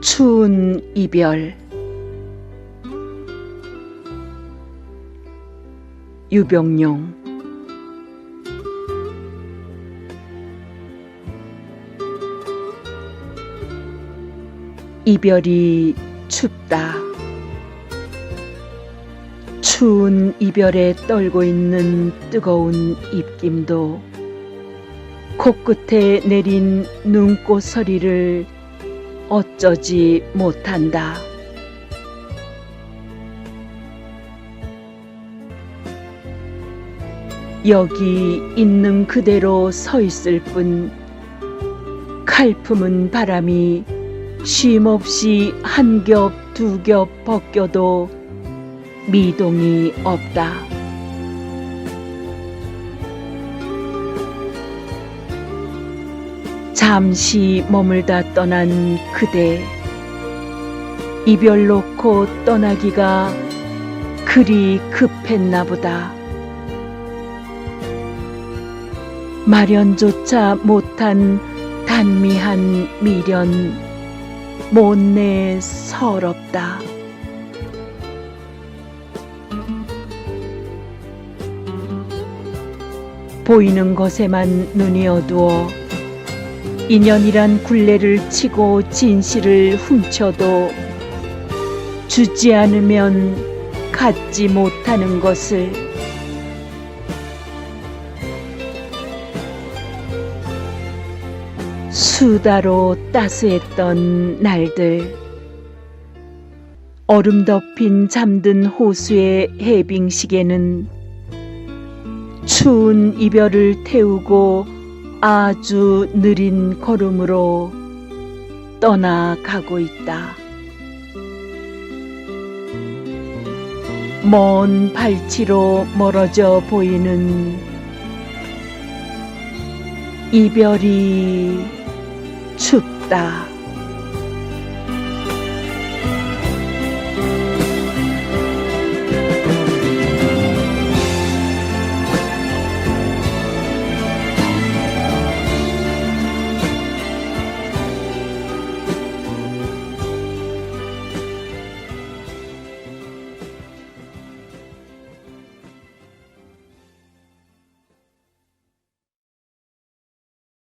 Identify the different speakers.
Speaker 1: 추운 이별. 유병룡. 이별이 춥다. 추운 이별에 떨고 있는 뜨거운 입김도 코끝에 내린 눈꽃 서리를 어쩌지 못한다. 여기 있는 그대로 서 있을 뿐 칼품은 바람이 쉼없이 한 겹 두 겹 벗겨도 미동이 없다. 잠시 머물다 떠난 그대 이별 놓고 떠나기가 그리 급했나 보다. 마련조차 못한 단미한 미련 못내 서럽다. 보이는 것에만 눈이 어두워 인연이란 굴레를 치고 진실을 훔쳐도 주지 않으면 갖지 못하는 것을 수다로 따스했던 날들 얼음 덮인 잠든 호수의 해빙식에는 추운 이별을 태우고 아주 느린 걸음으로 떠나가고 있다. 먼 발치로 멀어져 보이는 이별이 춥다.